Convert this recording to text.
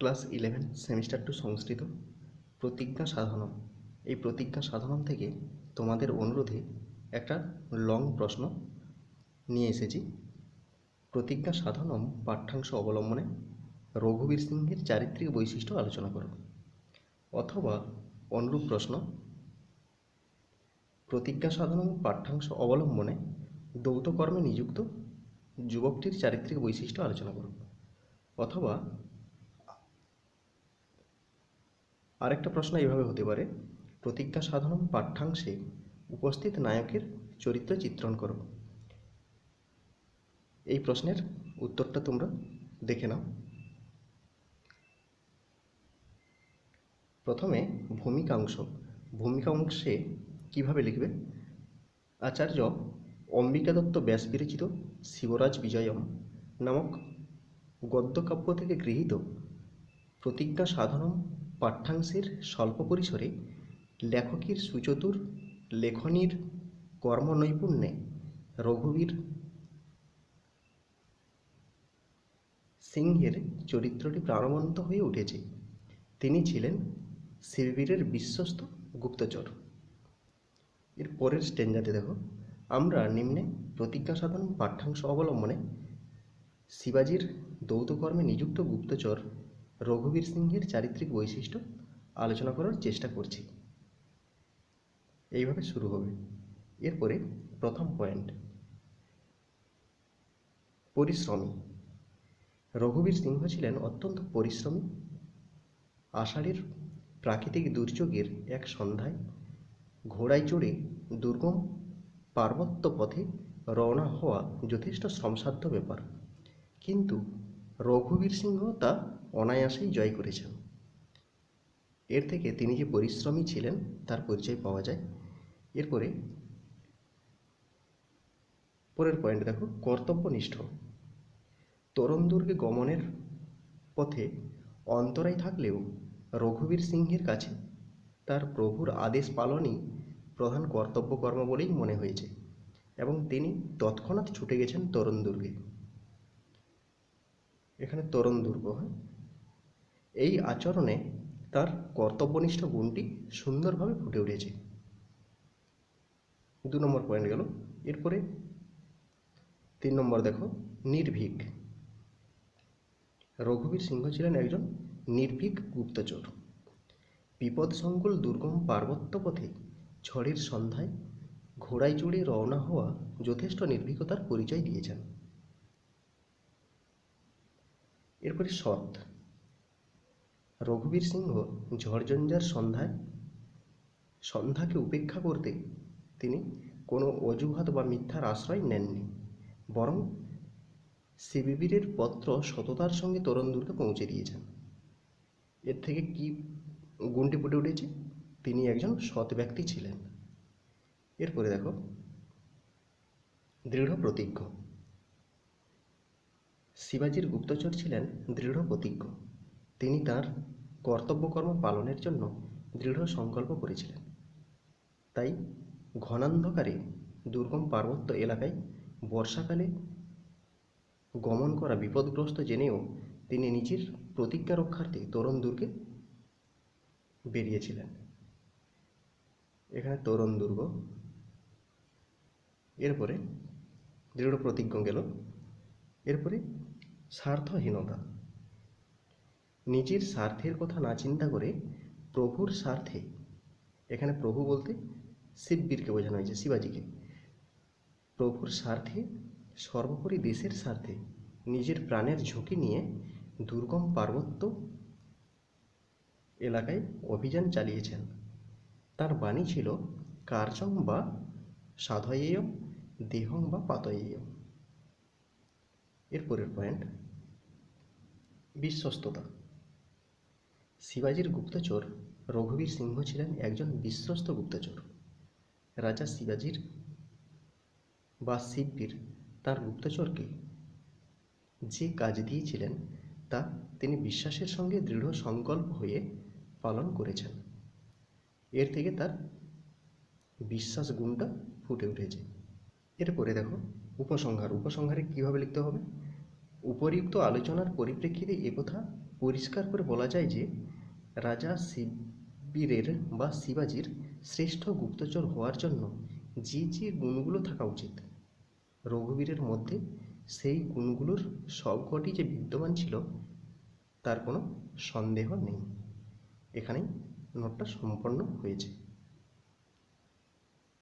Class eleven semester two Sanskrit প্রতিজ্ঞা সাধনম। এই প্রতিজ্ঞা সাধনম থেকে তোমাদের অনুরোধে একটা লং প্রশ্ন নিয়ে এসেছি। প্রতিজ্ঞা সাধনম পাঠ্যাংশ অবলম্বনে রঘুবীর সিংহের চারিত্রিক বৈশিষ্ট্য আলোচনা করো। অথবা অনুরূপ প্রশ্ন, প্রতিজ্ঞা সাধনম পাঠ্যাংশ অবলম্বনে দৌতকর্মে নিযুক্ত যুবকটির চারিত্রিক বৈশিষ্ট্য আলোচনা করো। অথবা আরেকটা প্রশ্ন এইভাবে হতে পারে। প্রতিজ্ঞা সাধনম পাঠ্যাংশে উপস্থিত নায়কের চরিত্র চিত্রণ করো। এই প্রশ্নের উত্তরটা তোমরা দেখে নাও। প্রথমে ভূমিকাংশ। ভূমিকাংশে কীভাবে লিখবে? আচার্য অম্বিকা দত্ত ব্যাস বিরচিত শিবরাজ বিজয়ম নামক গদ্যকাব্য থেকে গৃহীত প্রতিজ্ঞা সাধনম পাঠ্যাংশের স্বল্প পরিসরে লেখকের সুচতুর, লেখনীর কর্মনৈপুণ্যে রঘুবীর সিংহের চরিত্রটি প্রাণবন্ত হয়ে উঠেছে। তিনি ছিলেন শিবিরের বিশ্বস্ত গুপ্তচর। এর পরের স্টেঞ্জাতে দেখো। আমরা নিম্নে প্রতিজ্ঞা সাধন পাঠ্যাংশ অবলম্বনে শিবাজির দৌতকর্মে নিযুক্ত গুপ্তচর রঘুবীর সিংহের চারিত্রিক বৈশিষ্ট্য আলোচনা করার চেষ্টা করছি। এইভাবে শুরু হবে। এরপরে প্রথম পয়েন্ট। পরিশ্রমী। রঘুবীর সিংহ ছিলেন অত্যন্ত পরিশ্রমী। আষাঢ়ের প্রাকৃতিক দুর্যোগের এক সন্ধ্যায় ঘোড়ায় চড়ে দুর্গম পার্বত্য পথে রওনা হওয়া যথেষ্ট শ্রমসাধ্য ব্যাপার। কিন্তু রঘুবীর সিংহ তা অনায়াসেই জয় করেছেন। এর থেকে তিনি যে পরিশ্রমী ছিলেন, তার পরিচয় পাওয়া যায়। এরপরে পরের পয়েন্ট দেখো, কর্তব্যনিষ্ঠ। তরুণ দুর্গে গমনের পথে অন্তরায় থাকলেও রঘুবীর সিংহের কাছে তার প্রভুর আদেশ পালনই প্রধান কর্তব্য কর্ম বলেই মনে হয়েছে এবং তিনি তৎক্ষণাৎ ছুটে গেছেন তরুণ দুর্গে এখানে তরুণ দুর্গ, হয়? এই আচরণে তার কর্তব্যনিষ্ঠ গুণটি সুন্দরভাবে ফুটে উঠেছে। দু নম্বর পয়েন্ট গেল। এরপরে তিন নম্বর দেখো, নির্ভীক। রঘুবীর সিংহ ছিলেন একজন নির্ভীক গুপ্তচর। বিপদসংকুল দুর্গম পার্বত্য পথে ঝড়ের সন্ধ্যায় ঘোড়ায় চড়ে রওনা হওয়া যথেষ্ট নির্ভীকতার পরিচয় দিয়েছেন। এরপরে সৎ রঘুবীর সিংহ ঝড়ঝঞ্ঝার সন্ধ্যায়, সন্ধ্যাকে উপেক্ষা করতে তিনি কোনো অজুহাত বা মিথ্যার আশ্রয় নেননি। বরং শিবিবিরের পত্র সততার সঙ্গে তরুণ তরুণদুর্গে পৌঁছে দিয়েছেন। এর থেকে কি গুণটি ফুটে উঠেছে? তিনি একজন সৎ ব্যক্তি ছিলেন। এরপরে দেখো, দৃঢ় প্রতিজ্ঞ। শিবাজির গুপ্তচর ছিলেন দৃঢ় প্রতিজ্ঞ। তিনি তার কর্তব্যকর্ম পালনের জন্য দৃঢ় সংকল্প করেছিলেন। তাই ঘনান্ধকারে দুর্গম পার্বত্য এলাকায় বর্ষাকালে গমন করা বিপদগ্রস্ত জেনেও তিনি নিজের প্রতিজ্ঞা রক্ষার্থে তরুণ দুর্গে বেরিয়েছিলেন। এখানে তরুণ দুর্গ। এরপরে দৃঢ় প্রতিজ্ঞ গেল। এরপরে স্বার্থহীনতা। নিজের স্বার্থের কথা না চিন্তা করে প্রভুর স্বার্থে, এখানে প্রভু বলতে শিববীরকে বোঝানো হয়েছে, শিবাজিকে। প্রভুর স্বার্থে, সর্বোপরি দেশের স্বার্থে, নিজের প্রাণের ঝুঁকি নিয়ে দুর্গম পার্বত্য এলাকায় অভিযান চালিয়েছেন। তার বাণী ছিল কার্যং বা সাধয়েয়, দেহং বা পাতয়েয়। এরপরের পয়েন্ট বিশ্বস্ততা। শিবাজির গুপ্তচর রঘুবীর সিংহ ছিলেন একজন বিশ্বস্ত গুপ্তচর। রাজা শিবাজির বা শিববীর তার গুপ্তচরকে যে কাজ দিয়েছিলেন, তা তিনি বিশ্বাসের সঙ্গে দৃঢ় সংকল্প হয়ে পালন করেছেন। এর থেকে তার বিশ্বাস গুণটা ফুটে উঠেছে। এরপরে দেখো উপসংহার। উপসংহারে কীভাবে লিখতে হবে? উপরিউক্ত আলোচনার পরিপ্রেক্ষিতে একথা পরিষ্কার করে বলা যায় যে, রাজা শিবিরের বা শিবাজির শ্রেষ্ঠ গুপ্তচর হওয়ার জন্য যে যে গুণগুলো থাকা উচিত। রঘুবীরের মধ্যে সেই গুণগুলোর সবকটি যে বিদ্যমান ছিল, তার কোনো সন্দেহ নেই। এখানেই নোটটা সম্পন্ন হয়েছে।